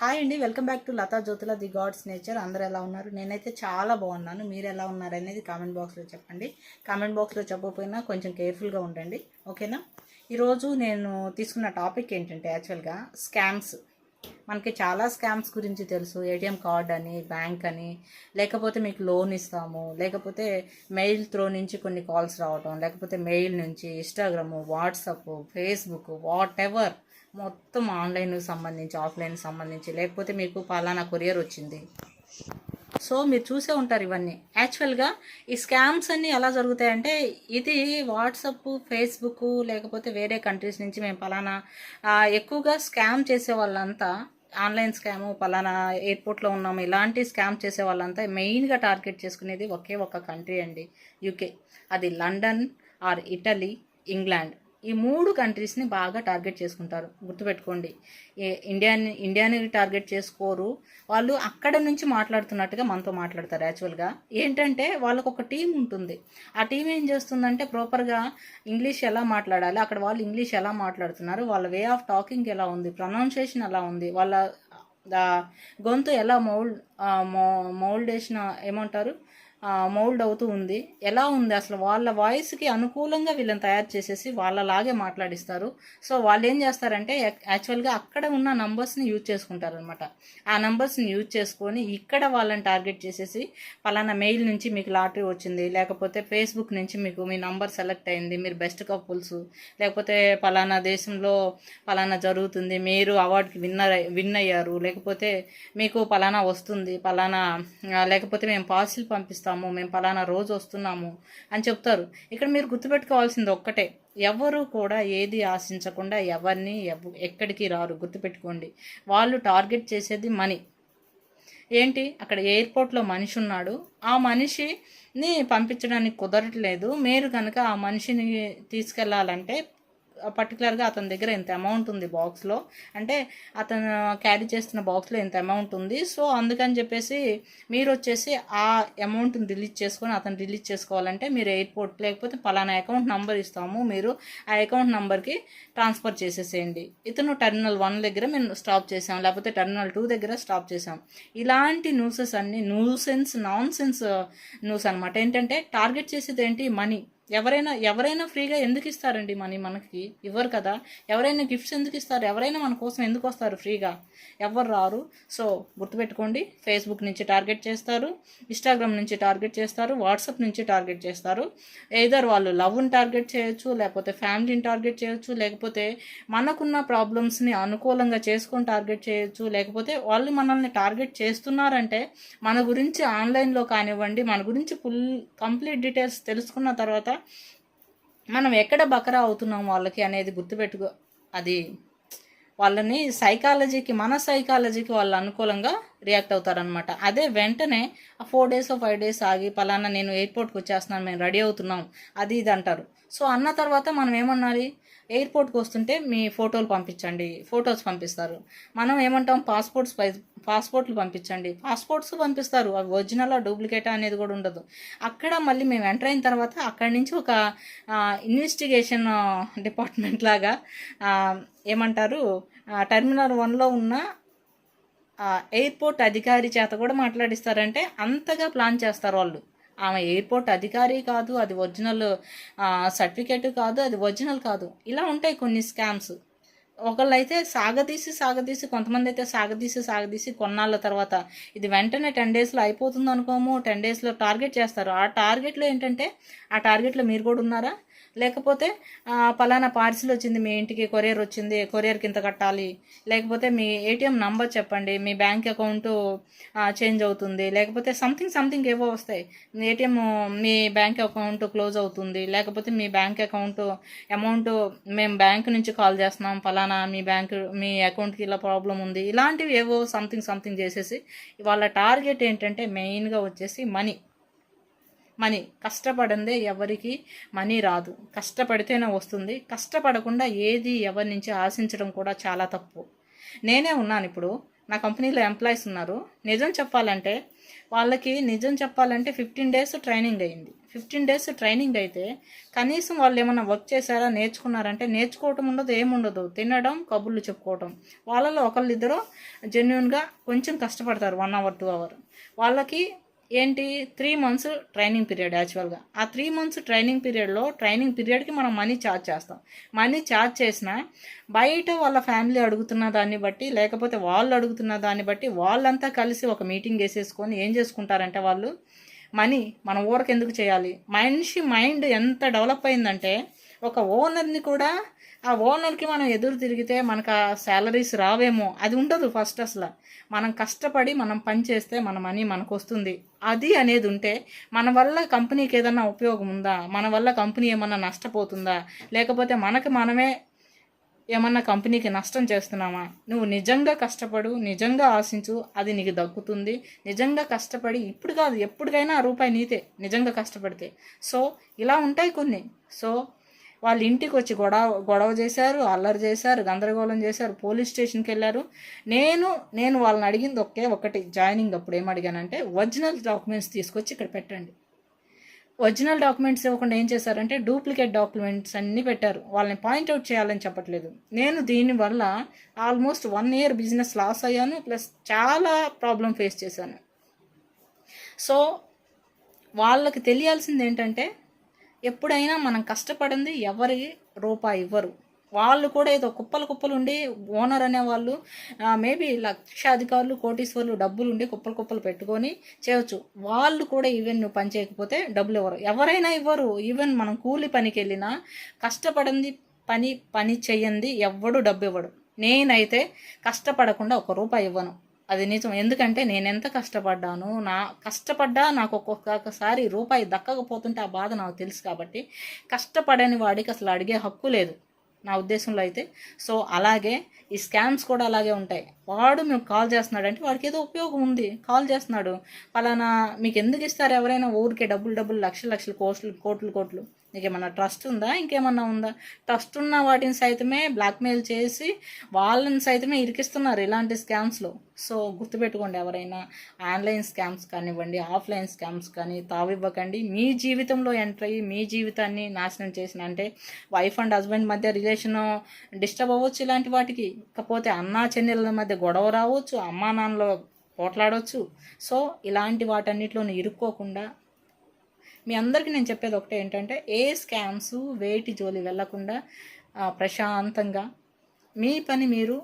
Hi అండి welcome back to Latha Jyothula the god's nature. అందరు ఎలా ఉన్నారు? నేనైతే చాలా బాగున్నాను. మీరు ఎలా ఉన్నారు అనేది కామెంట్ బాక్స్లో చెప్పండి. కామెంట్ బాక్స్లో చెప్పకపోయినా కొంచెం కేర్ఫుల్గా ఉండండి. ఓకేనా? ఈరోజు నేను తీసుకున్న టాపిక్ ఏంటంటే యాక్చువల్గా స్కామ్స్. మనకి చాలా స్కామ్స్ గురించి తెలుసు. ఏటీఎం కార్డ్ అని బ్యాంక్ అని లేకపోతే మీకు లోన్ ఇస్తాము లేకపోతే మెయిల్ త్రో నుంచి కొన్ని కాల్స్ రావటం లేకపోతే మెయిల్ నుంచి Instagram WhatsApp Facebook whatever మొత్తం ఆన్లైన్కి సంబంధించి ఆఫ్లైన్కి సంబంధించి లేకపోతే మీకు పలానా కొరియర్ వచ్చింది. సో మీరు చూసే ఉంటారు ఇవన్నీ. యాక్చువల్గా ఈ స్కామ్స్ అన్నీ ఎలా జరుగుతాయంటే ఇది వాట్సప్ ఫేస్బుక్ లేకపోతే వేరే కంట్రీస్ నుంచి మేము పలానా ఎక్కువగా స్కామ్ చేసే వాళ్ళంతా ఆన్లైన్ స్కామ్ పలానా ఎయిర్పోర్ట్లో ఉన్నాము ఇలాంటి స్కామ్ చేసే వాళ్ళంతా మెయిన్గా టార్గెట్ చేసుకునేది ఒకే ఒక కంట్రీ అండి యూకే. అది లండన్ ఆర్ ఇటలీ ఇంగ్లాండ్. ఈ మూడు కంట్రీస్ని బాగా టార్గెట్ చేసుకుంటారు. గుర్తుపెట్టుకోండి. ఏ- ఇండియాని ఇండియాని టార్గెట్ చేసుకోరు. వాళ్ళు అక్కడ నుంచి మాట్లాడుతున్నట్టుగా మనతో మాట్లాడతారు యాక్చువల్గా ఏంటంటే వాళ్ళకు ఒక టీం ఉంటుంది. ఆ టీం ఏం చేస్తుందంటే ప్రాపర్గా ఇంగ్లీష్ ఎలా మాట్లాడాలి అక్కడ వాళ్ళు ఇంగ్లీష్ ఎలా మాట్లాడుతున్నారు వాళ్ళ వే ఆఫ్ టాకింగ్ ఎలా ఉంది ప్రొనౌన్సియేషన్ ఎలా ఉంది వాళ్ళ గొంతు ఎలా మౌల్డ్ మౌల్డ్ వేసిన ఏమంటారు? మౌల్డ్ అవుతూ ఉంది. ఎలా ఉంది? అసలు వాళ్ళ వాయిస్కి అనుకూలంగా వీళ్ళని తయారు చేసేసి వాళ్ళలాగే మాట్లాడిస్తారు. సో వాళ్ళు ఏం చేస్తారంటే యాక్చువల్గా అక్కడ ఉన్న నంబర్స్ని యూజ్ చేసుకుంటారనమాట ఆ నంబర్స్ని యూజ్ చేసుకొని ఇక్కడ వాళ్ళని టార్గెట్ చేసేసి పలానా మెయిల్ నుంచి మీకు లాటరీ వచ్చింది. లేకపోతే ఫేస్బుక్ నుంచి మీకు మీ నంబర్ సెలెక్ట్ అయింది. మీరు బెస్ట్ కపుల్స్. లేకపోతే పలానా దేశంలో పలానా జరుగుతుంది. మీరు అవార్డుకి విన్నర్ విన్ అయ్యారు. లేకపోతే మీకు పలానా వస్తుంది. పలానా లేకపోతే మేము పార్సిల్ పంపిస్తాము మేము పలానా రోజు వస్తున్నాము అని చెప్తారు. ఇక్కడ మీరు గుర్తుపెట్టుకోవాల్సింది ఒక్కటే ఎవరు కూడా ఏది ఆశించకుండా ఎవరిని ఎవ ఎక్కడికి రారు గుర్తుపెట్టుకోండి. వాళ్ళు టార్గెట్ చేసేది మనీ. ఏంటి? అక్కడ ఎయిర్పోర్ట్లో మనిషి ఉన్నాడు. ఆ మనిషిని పంపించడానికి కుదరట్లేదు. మీరు కనుక ఆ మనిషిని తీసుకెళ్ళాలంటే పర్టికులర్గా అతని దగ్గర ఇంత అమౌంట్ ఉంది బాక్స్లో అంటే అతను క్యారీ చేస్తున్న బాక్స్లో ఇంత అమౌంట్ ఉంది? సో అందుకని చెప్పేసి మీరు వచ్చేసి ఆ అమౌంట్ని రిలీజ్ చేసుకొని అతను రిలీజ్ చేసుకోవాలంటే మీరు ఎయిర్పోర్ట్ లేకపోతే పలానా అకౌంట్ నంబర్ ఇస్తాము. మీరు ఆ అకౌంట్ నంబర్కి ట్రాన్స్ఫర్ చేసేసేయండి. ఇతను టెర్మినల్ వన్ దగ్గర మేము స్టాప్ చేసాం. లేకపోతే టెర్మినల్ టూ దగ్గర స్టాప్ చేసాం. ఇలాంటి న్యూసెస్ అన్ని న్యూసెన్స్ నాన్ సెన్స్ న్యూస్ అనమాట ఏంటంటే టార్గెట్ చేసేది ఏంటి? మనీ ఎవరైనా ఎవరైనా ఫ్రీగా ఎందుకు ఇస్తారండి మనీ మనకి? ఇవ్వరు కదా. ఎవరైనా గిఫ్ట్స్ ఎందుకు ఇస్తారు ఎవరైనా మన కోసం ఎందుకు వస్తారు ఫ్రీగా? ఎవరు రారు. సో గుర్తుపెట్టుకోండి ఫేస్బుక్ నుంచి టార్గెట్ చేస్తారు ఇన్స్టాగ్రామ్ నుంచి టార్గెట్ చేస్తారు వాట్సాప్ నుంచి టార్గెట్ చేస్తారు. ఏదర్ వాళ్ళు లవ్ని టార్గెట్ చేయొచ్చు లేకపోతే ఫ్యామిలీని టార్గెట్ చేయొచ్చు లేకపోతే మనకున్న ప్రాబ్లమ్స్ని అనుకూలంగా చేసుకొని టార్గెట్ చేయొచ్చు లేకపోతే వాళ్ళు మనల్ని టార్గెట్ చేస్తున్నారంటే మన గురించి ఆన్లైన్లో కానివ్వండి మన గురించి ఫుల్ కంప్లీట్ డీటెయిల్స్ తెలుసుకున్న తర్వాత మనం ఎక్కడ బకరా అవుతున్నాం వాళ్ళకి అనేది గుర్తుపెట్టుకో. అది వాళ్ళని సైకాలజీకి మన సైకాలజీకి వాళ్ళు అనుకూలంగా రియాక్ట్ అవుతారనమాట అదే వెంటనే ఆ ఫోర్ డేస్ ఫైవ్ డేస్ ఆగి పలానా నేను ఎయిర్పోర్ట్కి వచ్చేస్తున్నాను మేము రెడీ అవుతున్నాం అది ఇది అంటారు. సో అన్న తర్వాత మనం ఏమన్నాలి ఎయిర్పోర్ట్కి వస్తుంటే మీ ఫోటోలు పంపించండి ఫొటోస్ పంపిస్తారు. మనం ఏమంటాం? పాస్పోర్ట్స్ పాస్పోర్ట్లు పంపించండి. పాస్పోర్ట్స్ పంపిస్తారు. అవి ఒరిజినల్ డూప్లికేట్ అనేది కూడా ఉండదు. అక్కడ మళ్ళీ మేము ఎంటర్ అయిన తర్వాత అక్కడి నుంచి ఒక ఇన్వెస్టిగేషన్ డిపార్ట్మెంట్ లాగా ఏమంటారు? టెర్మినల్ వన్లో ఉన్న ఎయిర్పోర్ట్ అధికారి చేత కూడా మాట్లాడిస్తారంటే అంతగా ప్లాన్ చేస్తారు వాళ్ళు. ఆమె ఎయిర్పోర్ట్ అధికారి కాదు అది ఒరిజినల్ సర్టిఫికేట్ కాదు అది ఒరిజినల్ కాదు. ఇలా ఉంటాయి కొన్ని స్కామ్స్. ఒకళ్ళు అయితే సాగదీసి సాగదీసి కొంతమంది అయితే సాగదీసి సాగదీసి కొన్నాళ్ళ తర్వాత ఇది వెంటనే టెన్ డేస్లో అయిపోతుంది అనుకోము టెన్ డేస్లో టార్గెట్ చేస్తారు. ఆ టార్గెట్లో ఏంటంటే ఆ టార్గెట్లో మీరు కూడా ఉన్నారా? లేకపోతే పలానా పార్సిల్ వచ్చింది మీ ఇంటికి కొరియర్ వచ్చింది కొరియర్కి ఇంత కట్టాలి. లేకపోతే మీ ఏటీఎం నంబర్ చెప్పండి మీ బ్యాంక్ అకౌంట్ చేంజ్ అవుతుంది. లేకపోతే సంథింగ్ సంథింగ్ ఏవో వస్తాయి. మీ ఏటీఎం మీ బ్యాంక్ అకౌంట్ క్లోజ్ అవుతుంది. లేకపోతే మీ బ్యాంక్ అకౌంట్ అమౌంట్ మేము బ్యాంక్ నుంచి కాల్ చేస్తున్నాం పలానా మీ బ్యాంక్ మీ అకౌంట్కి ఇలా ప్రాబ్లం ఉంది. ఇలాంటివి ఏవో సంథింగ్ సంథింగ్ చేసేసి వాళ్ళ టార్గెట్ ఏంటంటే మెయిన్గా వచ్చేసి మనీ. మనీ. కష్టపడందే ఎవరికి మనీ రాదు. కష్టపడితేనే వస్తుంది. కష్టపడకుండా ఏది ఎవరి నుంచి ఆశించడం కూడా చాలా తప్పు. నేనే ఉన్నాను ఇప్పుడు. నా కంపెనీలో ఎంప్లాయీస్ ఉన్నారు. నిజం చెప్పాలంటే వాళ్ళకి నిజం చెప్పాలంటే ఫిఫ్టీన్ డేస్ ట్రైనింగ్ అయింది. ఫిఫ్టీన్ డేస్ ట్రైనింగ్ అయితే కనీసం వాళ్ళు ఏమన్నా వర్క్ చేశారా నేర్చుకున్నారంటే నేర్చుకోవటం ఉండదు ఏముండదు. తినడం కబుర్లు చెప్పుకోవటం. వాళ్ళలో ఒకళ్ళిద్దరూ జెన్యున్గా కొంచెం కష్టపడతారు. వన్ అవర్ టూ అవర్ వాళ్ళకి ఏంటి? త్రీ మంత్స్ ట్రైనింగ్ పీరియడ్ యాక్చువల్గా ఆ త్రీ మంత్స్ ట్రైనింగ్ పీరియడ్లో ట్రైనింగ్ పీరియడ్కి మనం మనీ ఛార్జ్ చేస్తాం. మనీ ఛార్జ్ చేసినా బయట వాళ్ళ ఫ్యామిలీ అడుగుతున్న దాన్ని బట్టి లేకపోతే వాళ్ళు అడుగుతున్న దాన్ని బట్టి వాళ్ళంతా కలిసి ఒక మీటింగ్ వేసేసుకొని ఏం చేసుకుంటారంటే వాళ్ళు? మనీ మన ఊరికి ఎందుకు చేయాలి? మనిషి మైండ్ ఎంత డెవలప్ అయిందంటే ఒక ఓనర్ని కూడా ఆ ఓనర్కి మనం ఎదురు తిరిగితే మనకు ఆ శాలరీస్ రావేమో అది ఉండదు ఫస్ట్ అసలు. మనం కష్టపడి మనం పని చేస్తే మన మనీ మనకు వస్తుంది అది అనేది ఉంటే మన వల్ల కంపెనీకి ఏదన్నా ఉపయోగం ఉందా? మన వల్ల కంపెనీ ఏమన్నా నష్టపోతుందా? లేకపోతే మనకి మనమే ఏమన్నా కంపెనీకి నష్టం చేస్తున్నామా? నువ్వు నిజంగా కష్టపడు నిజంగా ఆశించు అది నీకు దక్కుతుంది. నిజంగా కష్టపడి ఇప్పుడు కాదు ఎప్పటికైనా ఆ రూపాయి నీతే నిజంగా కష్టపడితే. సో ఇలా ఉంటాయి కొన్ని. సో వాళ్ళ ఇంటికి వచ్చి గొడవ గొడవ చేశారు అల్లరి చేశారు గందరగోళం చేశారు పోలీస్ స్టేషన్కి వెళ్ళారు. నేను నేను వాళ్ళని అడిగింది ఒకే ఒకటి జాయినింగ్ అప్పుడు ఏం అడిగానంటే ఒరిజినల్ డాక్యుమెంట్స్ తీసుకొచ్చి ఇక్కడ పెట్టండి. ఒరిజినల్ డాక్యుమెంట్స్ ఇవ్వకుండా ఏం చేశారంటే డూప్లికేట్ డాక్యుమెంట్స్ అన్నీ పెట్టారు. వాళ్ళని పాయింట్అవుట్ చేయాలని చెప్పట్లేదు. నేను దీనివల్ల almost one year business loss అయ్యాను ప్లస్ చాలా ప్రాబ్లం ఫేస్ చేశాను. సో వాళ్ళకి తెలియాల్సింది ఏంటంటే ఎప్పుడైనా మనం కష్టపడింది ఎవరి రూపాయి ఇవ్వరు. వాళ్ళు కూడా ఏదో కుప్పలు కుప్పలు ఉండి ఓనర్ అనేవాళ్ళు మేబీ లక్షాధికారులు కోటీశ్వర్లు డబ్బులు ఉండి కుప్పలు కుప్పలు పెట్టుకొని చేయొచ్చు. వాళ్ళు కూడా ఈవెన్ నువ్వు పని చేయకపోతే డబ్బులు ఇవ్వరు. ఎవరైనా ఇవ్వరు. ఈవెన్ మనం కూలి పనికి వెళ్ళినా కష్టపడింది పని పని చెయ్యంది ఎవ్వడు డబ్బు ఇవ్వడు. నేనైతే కష్టపడకుండా ఒక రూపాయి ఇవ్వను. అది నిజం. ఎందుకంటే నేను ఎంత కష్టపడ్డాను నా కష్టపడ్డా నాకు ఒక్కొక్కసారి రూపాయి దక్కకపోతుంటే ఆ బాధ నాకు తెలుసు కాబట్టి కష్టపడని వాడికి అసలు అడిగే హక్కు లేదు. నా ఉద్దేశంలో అయితే. సో అలాగే ఈ స్కామ్స్ కూడా అలాగే ఉంటాయి. వాడు మేము కాల్ చేస్తున్నాడు అంటే వాడికి ఏదో ఉపయోగం ఉంది. కాల్ చేస్తున్నాడు. పలానా మీకు ఎందుకు ఇస్తారు ఎవరైనా ఊరికే డబ్బులు డబ్బులు లక్షలు లక్షలు కోట్లు కోట్లు కోట్లు? నీకేమన్నా ట్రస్ట్ ఉందా? ఇంకేమన్నా ఉందా? ట్రస్ట్ ఉన్న వాటిని సైతమే బ్లాక్మెయిల్ చేసి వాళ్ళని సైతమే ఇరికిస్తున్నారు ఇలాంటి స్కామ్స్లో సో గుర్తుపెట్టుకోండి ఎవరైనా ఆన్లైన్ స్కామ్స్ కానివ్వండి ఆఫ్లైన్ స్కామ్స్ కానీ తావివ్వకండి. మీ జీవితంలో ఎంటర్ అయ్యి మీ జీవితాన్ని నాశనం చేసిన అంటే వైఫ్ అండ్ హస్బెండ్ మధ్య రిలేషన్ డిస్టర్బ్ అవ్వచ్చు ఇలాంటి వాటికి. ఇకపోతే అన్నా చెన్నెళ్ళ మధ్య గొడవ రావచ్చు అమ్మా నాన్నలో పోట్లాడవచ్చు సో ఇలాంటి వాటన్నిటిలోనూ ఇరుక్కోకుండా మీ అందరికీ నేను చెప్పేది ఒకటే ఏంటంటే ఏ స్కామ్స్ వేటి జోలి వెళ్ళకుండా ప్రశాంతంగా మీ పని మీరు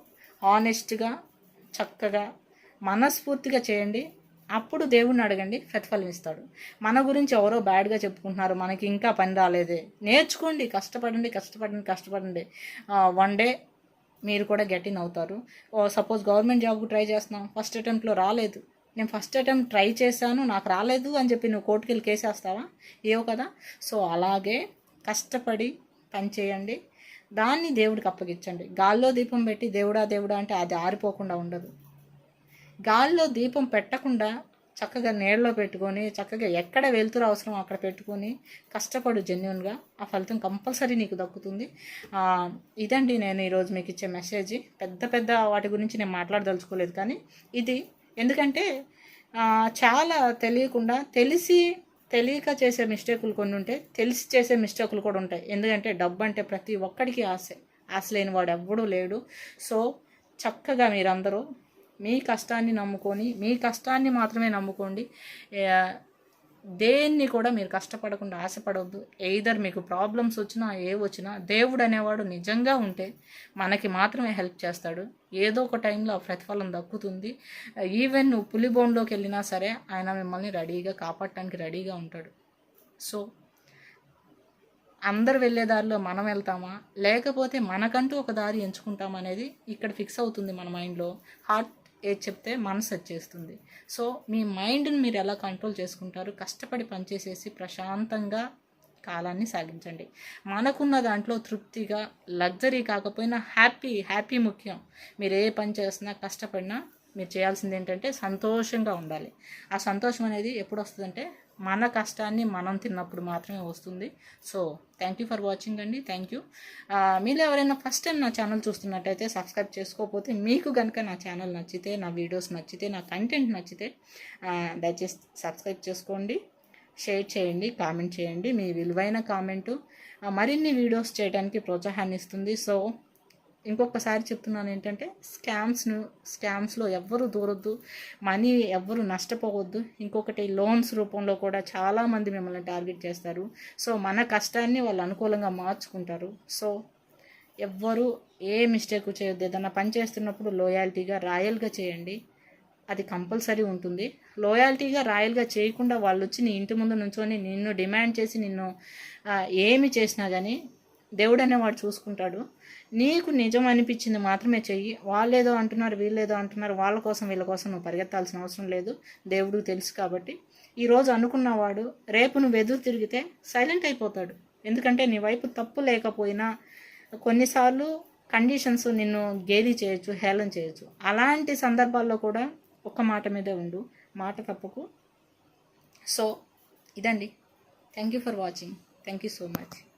ఆనెస్ట్గా చక్కగా మనస్ఫూర్తిగా చేయండి. అప్పుడు దేవుణ్ణి అడగండి ప్రతిఫలం ఇస్తాడు. మన గురించి ఎవరో బ్యాడ్గా చెప్పుకుంటున్నారు మనకి ఇంకా పని రాలేదే. నేర్చుకోండి కష్టపడండి కష్టపడండి కష్టపడండి. వన్ డే మీరు కూడా గెట్ ఇన్ అవుతారు. సపోజ్ గవర్నమెంట్ జాబ్కు ట్రై చేస్తున్నాం ఫస్ట్ అటెంప్ట్లో రాలేదు. నేను ఫస్ట్ అటెంప్ట్ ట్రై చేశాను నాకు రాలేదు అని చెప్పి నువ్వు కోర్టుకి వెళ్ళి కేసేస్తావా ఏవో కదా. సో అలాగే కష్టపడి పని చేయండి. దాన్ని దేవుడికి అప్పగించండి. గాల్లో దీపం పెట్టి దేవుడా దేవుడా అంటే అది ఆరిపోకుండా ఉండదు. గాల్లో దీపం పెట్టకుండా చక్కగా నీళ్ళలో పెట్టుకొని చక్కగా ఎక్కడ వెళ్తురు అవసరం అక్కడ పెట్టుకొని కష్టపడు జెన్యున్గా ఆ ఫలితం కంపల్సరీ నీకు దక్కుతుంది. ఇదండి నేను ఈరోజు మీకు ఇచ్చే మెసేజ్ పెద్ద పెద్ద వాటి గురించి నేను మాట్లాడదలుచుకోలేదు కానీ ఇది ఎందుకంటే చాలా తెలియకుండా తెలిసి తెలియక చేసే మిస్టేకులు కొన్ని ఉంటాయి తెలిసి చేసే మిస్టేకులు కూడా ఉంటాయి. ఎందుకంటే డబ్బు అంటే ప్రతి ఒక్కడికి ఆశ. ఆశ లేని వాడు ఎవ్వడూ లేడు. సో చక్కగా మీరందరూ మీ కష్టాన్ని నమ్ముకొని మీ కష్టాన్ని మాత్రమే నమ్ముకోండి. దేన్ని కూడా మీరు కష్టపడకుండా ఆశపడవద్దు ఎయిదర్ మీకు ప్రాబ్లమ్స్ వచ్చినా ఏ వచ్చినా దేవుడు అనేవాడు నిజంగా ఉంటే మనకి మాత్రమే హెల్ప్ చేస్తాడు. ఏదో ఒక టైంలో ప్రతిఫలం దక్కుతుంది. ఈవెన్ నువ్వు పులిబోన్లోకి వెళ్ళినా సరే ఆయన మిమ్మల్ని రెడీగా కాపాడటానికి రెడీగా ఉంటాడు. సో అందరు వెళ్ళే దారిలో మనం వెళ్తామా? లేకపోతే మనకంటూ ఒక దారి ఎంచుకుంటామనేది ఇక్కడ ఫిక్స్ అవుతుంది మన మైండ్లో. హార్ట్ ఏది చెప్తే మనసు వచ్చేస్తుంది. సో మీ మైండ్ని మీరు ఎలా కంట్రోల్ చేసుకుంటారు? కష్టపడి పనిచేసేసి ప్రశాంతంగా కాలాన్ని సాగించండి. మనకున్న దాంట్లో తృప్తిగా లగ్జరీ కాకపోయినా హ్యాపీ హ్యాపీ ముఖ్యం. మీరు ఏ పని చేస్తున్నా కష్టపడినా మీరు చేయాల్సింది ఏంటంటే సంతోషంగా ఉండాలి. ఆ సంతోషం అనేది ఎప్పుడు వస్తుందంటే మన కష్టాన్ని మనం తిన్నప్పుడు మాత్రమే వస్తుంది. So thank you for watching అండి. థ్యాంక్ యూ మీరు ఎవరైనా ఫస్ట్ టైం నా ఛానల్ చూస్తున్నట్టయితే సబ్స్క్రైబ్ చేసుకోకపోతే మీకు కనుక నా ఛానల్ నచ్చితే నా వీడియోస్ నచ్చితే నా కంటెంట్ నచ్చితే దయచేసి సబ్స్క్రైబ్ చేసుకోండి. షేర్ చేయండి కామెంట్ చేయండి. మీ విలువైన కామెంటు మరిన్ని వీడియోస్ చేయడానికి ప్రోత్సాహాన్ని ఇస్తుంది. సో ఇంకొకసారి చెప్తున్నాను ఏంటంటే స్కామ్స్ను స్కామ్స్లో ఎవ్వరు దూరొద్దు మనీ ఎవ్వరు నష్టపోవద్దు. ఇంకొకటి లోన్స్ రూపంలో కూడా చాలామంది మిమ్మల్ని టార్గెట్ చేస్తారు. సో మన కష్టాన్ని వాళ్ళు అనుకూలంగా మార్చుకుంటారు. సో ఎవ్వరు ఏ మిస్టేక్ చేయొద్దు. ఏదన్నా పని చేస్తున్నప్పుడు లోయాలిటీగా రాయల్గా చేయండి. అది కంపల్సరీ ఉంటుంది. లోయాలిటీగా రాయల్గా చేయకుండా వాళ్ళు వచ్చి నీ ఇంటి ముందు నుంచొని నిన్ను డిమాండ్ చేసి నిన్ను ఏమి చేసినా కానీ దేవుడు అనేవాడు చూసుకుంటాడు. నీకు నిజం అనిపించింది మాత్రమే చెయ్యి. వాళ్ళేదో అంటున్నారు వీళ్ళేదో అంటున్నారు. వాళ్ళ కోసం వీళ్ళ కోసం నువ్వు పరిగెత్తాల్సిన అవసరం లేదు. దేవుడికి తెలుసు కాబట్టి. ఈరోజు అనుకున్నవాడు రేపు నువ్వు ఎదురు తిరిగితే సైలెంట్ అయిపోతాడు. ఎందుకంటే నీ వైపు తప్పు లేకపోయినా కొన్నిసార్లు కండిషన్స్ నిన్ను గేలి చేయొచ్చు హేళన చేయొచ్చు. అలాంటి సందర్భాల్లో కూడా ఒక్క మాట మీదే ఉండు. మాట తప్పకు. సో ఇదండి. Thank you for watching thank you so much